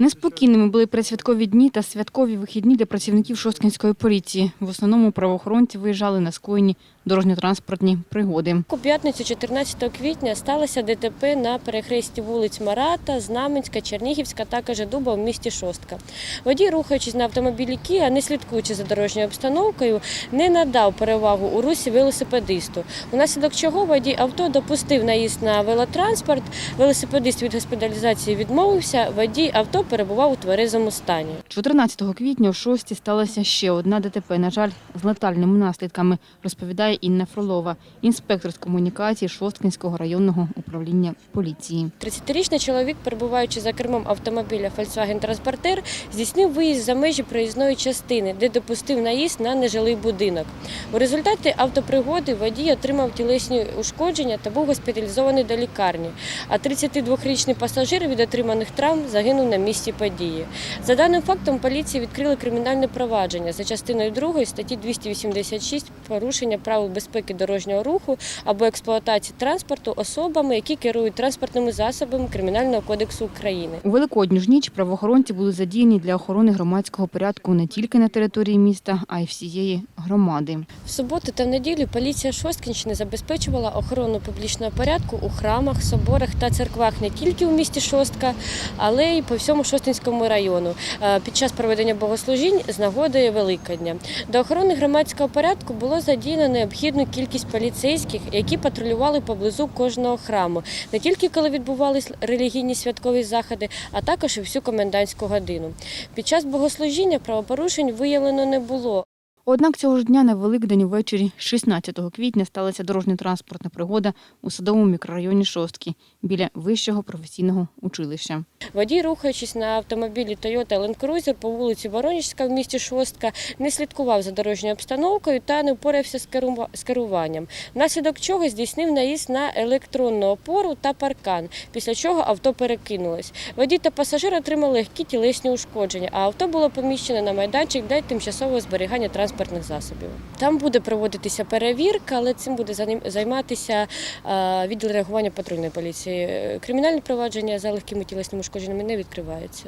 Неспокійними були присвяткові дні та святкові вихідні для працівників Шосткинської поліції. В основному правоохоронці виїжджали на скоєні дорожньо-транспортні пригоди. У п'ятницю 14 квітня сталося ДТП на перехресті вулиць Марата, Знаменська, Чернігівська та Кажедуба в місті Шостка. Водій, рухаючись на автомобілі Кія, не слідкуючи за дорожньою обстановкою, не надав перевагу у русі велосипедисту. Унаслідок чого водій авто допустив наїзд на велотранспорт. Велосипедист від госпіталізації відмовився. Водій авто перебував у тверезому стані. 14 квітня о 6 сталося ще одна ДТП, на жаль, з летальними наслідками, розповідає Інна Фролова, інспектор з комунікації Шосткинського районного управління поліції. 30-річний чоловік, перебуваючи за кермом автомобіля Volkswagen Transporter, здійснив виїзд за межі проїзної частини, де допустив наїзд на нежилий будинок. У результаті автопригоди водій отримав тілесні ушкодження та був госпіталізований до лікарні. А 32-річний пасажир від отриманих травм загинув на місці події. За даним фактом, поліції відкрили кримінальне провадження за частиною 2 статті 286 порушення правил безпеки дорожнього руху або експлуатації транспорту особами, які керують транспортними засобами Кримінального кодексу України. У Великодню ж ніч правоохоронці були задіяні для охорони громадського порядку не тільки на території міста, а й всієї громади. В суботу та в неділю поліція Шосткинщини забезпечувала охорону публічного порядку у храмах, соборах та церквах не тільки у місті Шостка, але й по всьому Шостинському району е, під час проведення богослужінь з нагоди Великодня. До охорони громадського порядку було задіяно необхідну кількість поліцейських, які патрулювали поблизу кожного храму, не тільки коли відбувались релігійні святкові заходи, а також і всю комендантську годину. Під час богослужіння правопорушень виявлено не було. Однак цього ж дня на Великдень увечері 16 квітня сталася дорожньо-транспортна пригода у садовому мікрорайоні Шостки біля вищого професійного училища. Водій, рухаючись на автомобілі Toyota Land Cruiser по вулиці Воронежська в місті Шостка, не слідкував за дорожньою обстановкою та не впорався з керува- з керуванням, внаслідок чого здійснив наїзд на електронну опору та паркан, після чого авто перекинулось. Водій та пасажир отримали легкі тілесні ушкодження, а авто було поміщено на майданчик для тимчасового зберігання транспортних засобів. Там буде проводитися перевірка, але цим буде займатися відділ реагування патрульної поліції. Кримінальне провадження за легкими тілесними ушкодженнями не відкривається.